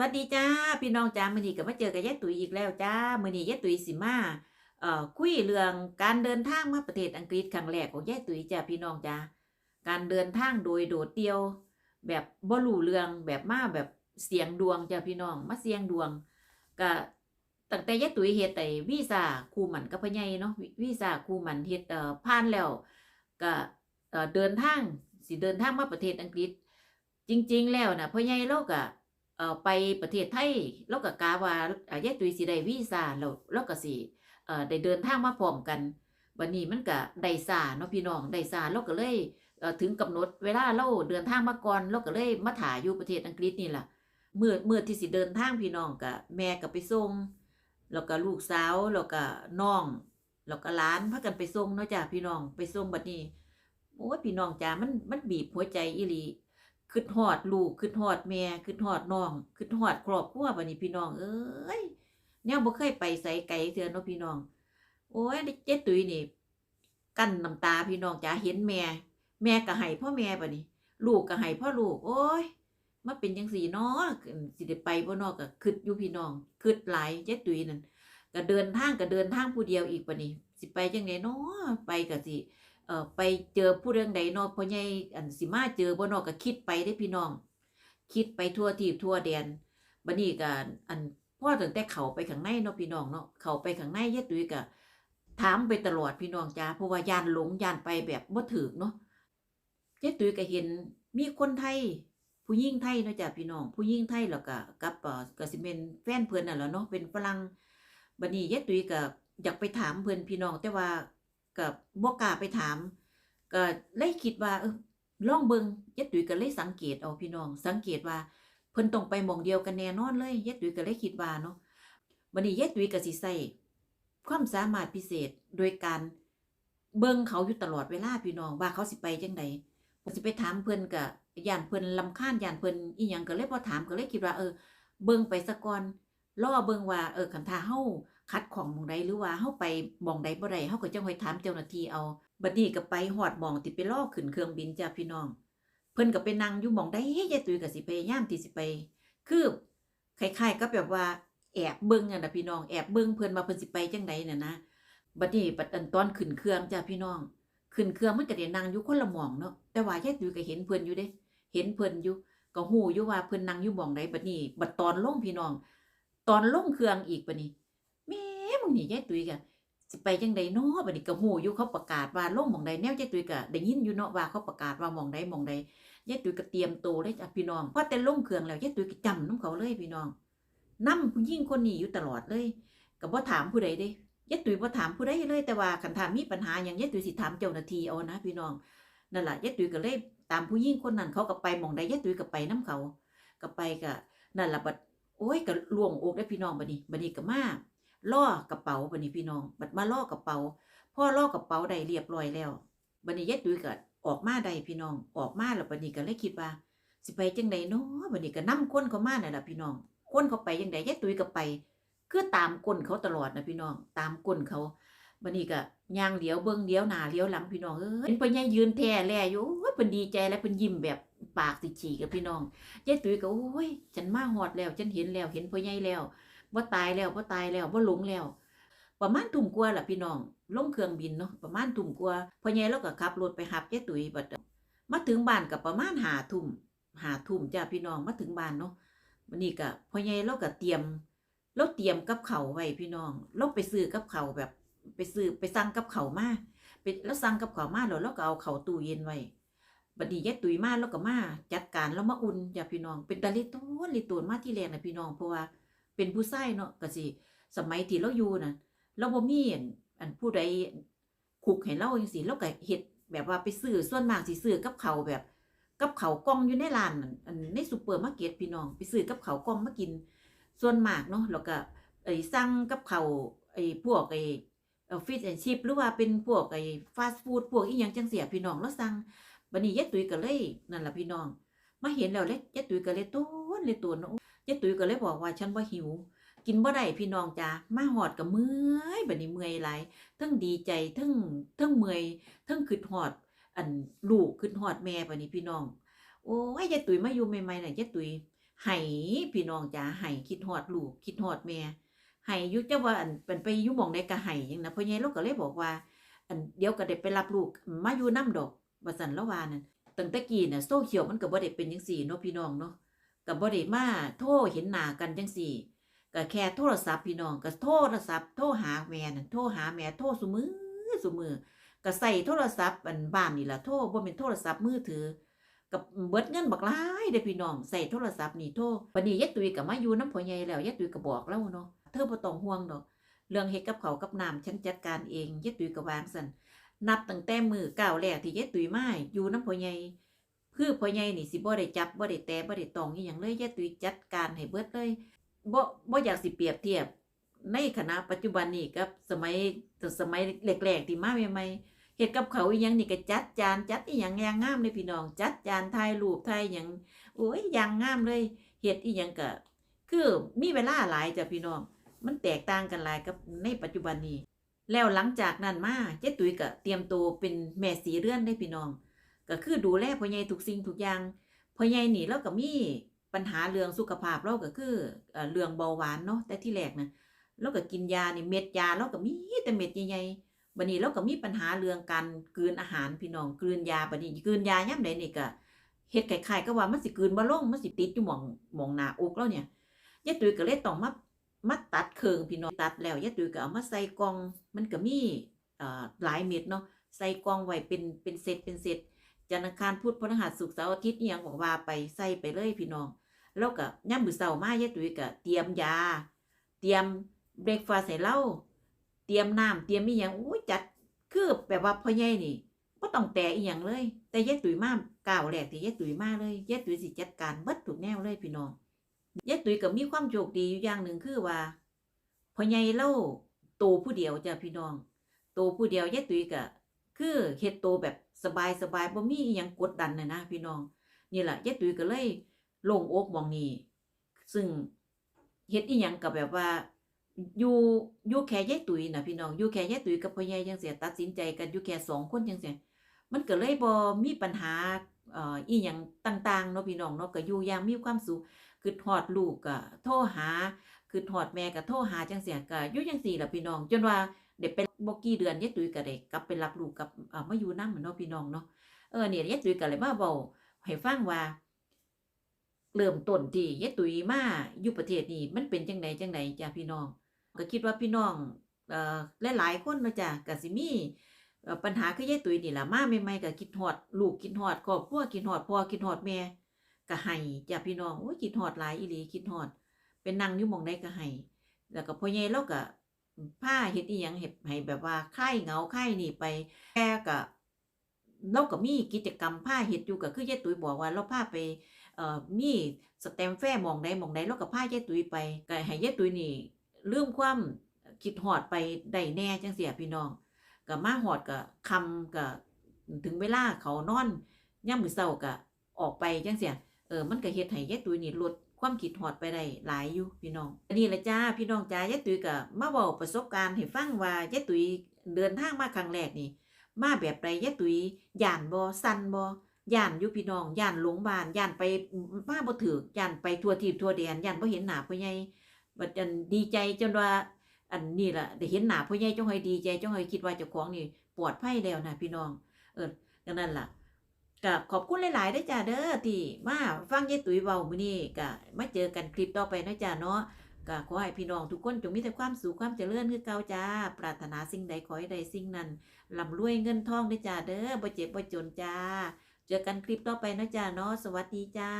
วัสดีจ้าพี่น้องจ้ามือนี้ก็มาเจอกับยายตุ๋ยอีกแล้วจ้ามือนี้ยายตุ๋ยสิมาเอ่อคุยเรื่องการเดินทางมาประเทศอังกฤษครั้งแรกของยายตุ๋ยจ้าพี่น้องจ้าการเดินทางโดยโดดเดี่ยว แบบบ่รู้เรื่องแบบมาแบบเสียงดวงจ้าพี่น้องมาเสียงดวงก็ตั้งแต่ยายตุ๋ยเฮ็ดไอ้วีซ่าคูมันกับพ่อใหญ่เนาะวีซ่าคูมันเฮ็ดเอ่อผ่านแล้วก็เอ่อเดินทางสิเดินทางมาประเทศอังกฤษ จริง ๆ แล้วนะพ่อใหญ่เราก็ เอ่อไปประเทศไทยเราก็กะว่าอ่ายายตุยสิได้วีซ่าแล้วเราก็สิเอ่อได้เดินทางมาพร้อมกันบัดนี้มันก็ได้ซ่าเนาะพี่น้องได้ซ่าเราก็เลยเอ่อถึงกำหนดเวลาเราเดินทางมาก่อนเราก็เลยมาถ่ายอยู่ประเทศอังกฤษนี่ล่ะเมื่อเมื่อที่สิเดินทางพี่น้องก็แม่ก็ไปส่งแล้วก็ลูกสาวแล้วก็น้องแล้วก็หลานพากันไปส่งเนาะจ้ะพี่น้องไปส่งบัดนี้โอ้ยพี่น้องจ้ามันมันบีบหัวใจอีหลี คิดฮอดลูกคิดฮอดแม่คิดฮอดน้องคิดฮอดครอบครัวบัดนี้พี่น้อง เอ้ยแนวบ่เคยไปไสไกลเทื่อเนาะพี่น้อง โอ้ยเจ๊ตุ้ยนี่ กั้นน้ำตาพี่น้องจ๋าเห็นแม่ แม่ก็ให้พ่อแม่บัดนี้ ลูกก็ให้พ่อลูก โอ้ยมาเป็นจังซี่เนาะสิได้ไปบ่นาะก็คิดอยู่พี่น้องคิดหลายเจ๊ตุ้ยนั่นก็เดินทางก็เดินทางผู้เดียวอีกบัดนี้ สิไปจังไดเนาะไปก็สิ เอ่อไปเจอผู้เรื่องใดเนาะพ่อใหญ่อันสิมาเจอบ่นาะก็คิดไปได้พี่น้อง คิดไปทั่วทีบทั่วแดนบัดนี้ก็อันพ่อตั้งแต่เขาไปข้างในเนาะพี่น้องเนาะเขาไปข้างในยายตุ้ยก็ถามไปตลอดพี่น้องจ้าเพราะว่ายานหลงยานไปแบบบ่ถูกเนาะยายตุ้ยก็เห็นมีคนไทย ผู้หญิงไทยเนาะจ้ะพี่น้อง ผู้หญิงไทยแล้วก็กับเอ่อก็สิเป็นแฟนเพิ่นน่ะแหล้วเนาะเป็นฝรั่งบัดนี้ยายตุ้ยก็อยากไปถามเพิ่นพี่น้องแต่ว่า กับบ่กล้าไปถาม ก็เลยคิดว่าเออลองเบิงยายตุ๋ยก็เลยสังเกตเอาพี่น้อง สังเกตว่าเพิ่นต้องไปมองเดียวกันแน่นอนเลยยายตุ๋ยก็เลยคิดว่าเนาะบัดนี้ยายตุ๋ยก็สิใช้ความสามารถพิเศษโดยการเบิ่งเขาอยู่ตลอดเวลาพี่น้องว่าเขาสิไปจังไดผมสิไปถามเพิ่นก็ย่านเพิ่นรำคาญย่านเพิ่นอีหยังก็เลยบ่ถามก็เลยคิดว่าเออ เบิ่งไปซะก่อนรอเบิ่งว่าเออคันถ้าเฮา คัดของมองใดหรือว่าเฮาไปมองใดบ่ได้เฮาก็จังค่อยถามเจ้าหน้าที่เอาบัดนี้ก็ไปฮอดมองที่ไปรอขึ้นเครื่องบินจ้ะพี่น้อง เพิ่นก็ไปนั่งอยู่มองใดยายตุยก็สิพยายามที่สิไป คือคล้ายๆกับแบบว่าแอบเบิ่งอะนะพี่น้องแอบเบิ่งเพิ่นว่าเพิ่นสิไปจังไดน่ะนะบัดนี้บัดอันตอนขึ้นเครื่องจ้ะพี่น้องขึ้นเครื่องมันก็ได้นั่งอยู่คนละมองเนาะแต่ว่ายายตุยก็เห็นเพิ่นอยู่เด้เห็นเพิ่นอยู่ก็ฮู้อยู่ว่าเพิ่นนั่งอยู่มองใดบัดนี้บัดตอนลงพี่น้อง ตอนลงเครื่องอีกบัดนี้ นี่ยายตุ้ยกะสิไปจังใดเนาะบัดนี้ก็ฮู้อยู่เขาประกาศว่าลงหมองใดแนวยายตุ้ยก็ได้ยินอยู่เนาะว่าเขาประกาศว่าหมองใดหมองใดยายตุ้ยก็เตรียมโตเลยจ้ะพี่น้องพอแต่ลงเครื่องแล้วยายตุ้ยก็จำนํเขาเลยพี่น้องนำผู้หญิงคนนี้อยู่ตลอดเลยก็บ่ถามผู้ใดเด้ยายตุ้ยบ่ถามผู้ใดเลยแต่ว่าคันถามมีปัญหาหยังยายตุ้ยสิถามเจ้าหน้าที่เอานะพี่น้องนั่นแหละยายตุ้ยก็เลยตามผู้หญิงคนนั้นเขาก็ไปมองใดยายตุ้ยก็ไปนํเขาก็ไปก็นั่นแหละบัดโอ้ยก็ล่วงอกได้พี่น้องบัดนี้บัดนี้ก็มา ล่อกระเป๋าบัดนี้พี่น้อง บัดมาล่อกระเป๋าพ่อล่อกระเป๋าได้เรียบร้อยแล้วบัดนี้ยายตุ้ยก็ออกมาได้พี่น้อง ออกมาแล้วบัดนี้ก็เลยคิดว่า สิไปจังใดเนาะบัดนี้ก็นํคนเขามานั่นล่ะพี่น้อง คนเขาไปจังใดยายตุ้ยก็ไป คือตามก้นเขาตลอดนะพี่น้อง ตามก้นเขาบันี้ก็ย่างเลี้ยวเบิ่งเลี้ยวหนาเลี้ยวหลังพี่น้องเอ้ยเห็นเพิ่นยังยืนแท้แลอยู่โอ้ยเพิ่นดีใจแล้วเพิ่นยิ้มแบบปากสิฉีกับพี่น้องยายตุ้ยก็โอ้ยฉันมาฮอดแล้วฉันเห็นแล้วเห็นพ่อใหญ่แล้ว ว่าตายแล้วว่าตายแล้วว่าหลงแล้ว ประมาณทุ่มกว่าล่ะพี่น้องลงเครื่องบินเนาะประมาณทุ่มกว่าพ่อใหญ่เราก็ขับรถไปหับยายตุ๋ยบัดมาถึงบ้านก็ประมาณหาทุ่มหาทุ่มจ้าพี่น้องมาถึงบ้านเนาะวันนี้ก็พ่อใหญ่เราก็เตรียมเราเตรียมกับเขาไว้พี่น้องเราไปซื้อกับเขาแบบไปซื้อไปสั่งกับเขามาไปแล้วสั่งกับเขามาแล้วเราก็เอาเขาตู้เย็นไว้บัดนี้ยายตุ๋ยมาแล้วก็มาจัดการแล้วมาอุ่นจ้าพี่น้องเป็นตาลิตูนลิตูนมาที่แรกนะพี่น้องเพราะว่า เป็นผู้ชายเนาะก็สิสมัยที่เราอยู่น่ะเราบ่มีอันอันผู้ใดคุกให้เราจังซี่เราก็เฮ็ดแบบว่าไปซื้อส่วนมากสิซื้อกับเขาแบบ กับเขากล่องอยู่ในร้านอันในซูเปอร์มาร์เก็ตพี่น้องไปซื้อกับเขากล่องมากิน ส่วนมากเนาะแล้วก็ไอ้สั่งกับเขาไอ้พวกไอ้ออฟิชแอนชิพหรือว่าเป็นพวกไอ้ฟาสต์ฟู้ดพวกอีหยังจังเสียพี่น้องแล้วสั่งบัดนี้ยายตุ้ยก็เลยนั่นล่ะพี่น้อง มาเห็นแล้วเลยยายตุ้ยก็เลยตูนเลยตูนเนาะ ยายตุ้ยก็เลยบอกว่าฉันบ่าหิว กินบ่ได้พี่น้องจ้ามาหอดก็เมื่อยบัดนี้เมื่อยหลทั้งดีใจทั้งทั้งเมื่อยทั้งคิดฮอด อันลูกคิดฮอดแม่บัดนี้พี่น้อง โอ้ยยายตุ้ยมาอยู่ใหม่ๆน่ะยายตุ้ยให้พี่น้องจ๋าให้คิดฮอดลูกคิดฮอดแม่ให้ยู่จังว่าอันเป็นไปยู่หม่องใดก็ให้จังนะพ่อใหญ่เราก็เลยบอกว่า อันเดี๋ยวก็ได้ไปรับลูกมาอยู่นํดอกว่าซั่นละวานั่นตั้งแต่กี้น่ะโซ่เชียลมันก็บ่ได้เป็นจังซี่เนาะพี่น้องเนาะ ก็บ่ได้มาโทรเห็นหน้ากันจังซี่ก็แค่โทรศัพท์พี่น้องก็โทรศัพท์โทรหาแม่นั่นโทรหาแม่โทรซุมือซุมือก็ใส่โทรศัพท์อันบ้านนี่ล่ะโทรบ่แม่นโทรศัพท์มือถือกับเบิดเงินบักหลายเด้อพี่น้องใส่โทรศัพท์นี่โทรบัดนี้ยายตุ้ยก็มาอยู่นำพ่อใหญ่แล้วยายตุ้ยก็บอกแล้วเนาะเธอบ่ต้องห่วงดอกเรื่องเฮ็ดกับเขากับน้ำฉันจัดการเองยายตุ้ยก็วางซั่นนับตั้งแต่มือก้าวแรกที่ยายตุ้ยมาอยู่นำพ่อใหญ่ คือพ่อใหญ่นี่สิบ่ได้จับบ่ได้แตะบ่ได้ตองอีหยังเลยยายตุ้ยจัดการให้เบิดเลยบ่บ่อยากสิเปรียบเทียบ ในคณะปัจจุบันนี่กับสมัยสมัยแรกๆที่มาใหม่ๆเฮ็ดกับเขาอีหยังนี่ก็จัดจานจัดอีหยังอย่างงามเลยพี่น้อง จัดจานถ่ายรูปถ่ายหยังโอ้ยอย่างงามเลยเฮ็ดอีหยังก็คือมีเวลาหลายจ้ะพี่น้อง มันแตกต่างกันหลายกับในปัจจุบันนี้ แล้วหลังจากนั้นมาเจ๊ตุ้ยก็เตรียมตัวเป็นแม่สีเรื่อนได้พี่น้อง ก็คือดูแลพ่อใหญ่ทุกสิ่งทุกอย่างพ่อใหญ่นี่เราก็มีปัญหาเรื่องสุขภาพเราก็คือเรื่องเบาหวานเนาะแต่ที่แรกนะเราก็กินยานี่เม็ดยาเราก็มีแต่เม็ดใหญ่ๆบัดนี้เราก็มีปัญหาเรื่องการกลืนอาหารพี่น้องกลืนยาบัดนี้กลืนยายามใดนี่ก็เฮ็ดคล้ายๆก็ว่ามันสิกลืนบ่ลงมันสิติดอยู่หม่องหม่องหน้าอกแล้วเนี่ยยายตุ้ยก็เลยต้องมามาตัดเครืองพี่น้องตัดแล้วยายตุ้ยก็เอามาใส่กล่องมันก็มีเอ่อหลายเม็ดเนาะใส่กล่องไว้เป็นเป็นเซตเป็นเซต จันทร์อังคารพุธพฤหัสศุกร์เสาร์อาทิตย์อีหยังบอกว่าไปใส่ไปเลยพี่น้อง แล้วก็ยามมื้อเช้ามายายตุยก็เตรียมยา เตรียมเบรกฟาสต์ให้เราเตรียมน้ำเตรียมอีหยังโอ้ยจัดคือแบบว่าพ่อใหญ่นี่บ่ต้องแต่อีหยังเลย แต่ยายตุยมาก้าวแรกที่ยายตุยมากเลยยายตุยสิจัดการเบิดทุกแนวเลยพี่น้องยายตุยก็มีความโชคดีอยู่อย่างหนึ่งคือว่าพ่อใหญ่เล่าโตผู้เดียวจ้ะพี่น้องโตผู้เดียวยายตุยก็คือเฮ็ดโตแบบ สบายสบายบ่มีอีหยังกดดันนะนะพี่น้อง นี่แหละยายตุ๋ยก็เลยโล่งอกมองนี้ซึ่งเฮ็ดอีหยังก็แบบว่าอยู่อยู่แค่ยายตุ๋ยนะพี่น้องอยู่แค่ยายตุ๋ยกับพ่อใหญ่จังซี่ตัดสินใจกันอยู่แค่สองคนจังซี่มันก็เลยบ่มีปัญหาเอ่ออีหยังต่างๆเนาะพี่น้องเนาะก็อยู่อย่างมีความสุขคิดฮอดลูกก็โทรหาคิดฮอดแม่ก็โทรหาจังซี่ก็อยู่จังซี่ล่ะพี่น้อง จนว่าได้เป็น บกี่เดือนยายตุยก็ได้กลับไปรับลูกกับเอ่อมาอยู่นำเนาะพี่น้องเนาะเออเนี่ยยายตุยก็เลยมาเว้าให้ฟังว่า เริ่มต้นที่ยายตุยมาอยู่ประเทศนี้มันเป็นจังไดจังไดจ้ะพี่น้อง ก็คิดว่าพี่น้องเอ่อหลายๆคนเนาะจ้ะก็สิมี่ปัญหาคือยายตุยนี่ล่ะมาใหม่ๆก็คิดฮอดลูกคิดฮอดครอบครัวคิดฮอดพ่อคิดฮอดแม่ก็ให้จ้ะพี่น้องโอ้ยคิดฮอดหลายอีหลีคิดฮอดเป็นนั่งอยู่หม้องใดก็ให้แล้วก็พ่อใหญ่เราก็ พาเฮ็ดอีหยังให้ให้แบบว่าคลายเหงาคลายนี่ไปแค่ก็เราก็มีกิจกรรมพาเฮ็ดอยู่ก็คือยายตุ๋ยบอกว่าเราพาไปเอ่อมีสแตมแฟร์หม้องใดมองใดเราก็พายายตุ๋ยไปก็ให้ยายตุ๋ยนี่ลืมความคิดฮอดไปได้แน่จังเสียพี่น้องก็มาฮอดก็คำก็ถึงเวลาเขานอนย่ามมื้อเช้าก็ออกไปจังเสียเออมันก็เฮ็ดให้ยายตุ้ยนี่ลด ความคิดฮอดไปได้หลายอยู่พี่น้อง อันนี้ละจ้าพี่น้องจ้ายายตุ้ยก็มาเว้าประสบการณ์ให้ฟังว่ายายตุ้ยเดินทางมาครั้งแรกนี่ มาแบบใดยายตุ้ยย่านบ่สั่นบ่ย่านอยู่พี่น้องย่านหลงบานย่านไปมาบ่ถูกย่านไปทั่วทิศทั่วแดนย่านบ่เห็นหน้าพ่อใหญ่บัดอันดีใจจนว่า อันนี้ล่ะได้เห็นหน้าพ่อใหญ่จ้องให้ดีใจจ้องให้คิดว่าเจ้าของนี่ปลอดภัยแล้วนะพี่น้อง เออดังนั้นล่ะ ก็ขอบคุณหลายๆด้จ้าเด้อที่มาฟังยายตุ๋ยเว้ามื้อนี้ก็มาเจอกันคลิปต่อไปนะจ้าเนาะก็ขอให้พี่น้องทุกคนจงมีแต่ความสุขความเจริญคือเก่าจ้า ปรารถนาสิ่งใดขอให้ใดสิ่งนั้นร่ำรวยเงินทองด้จ้าเด้อบ่เจ็บบ่จนจ้า เจอกันคลิปต่อไปนะจ้าเนาะสวัสดีจ้า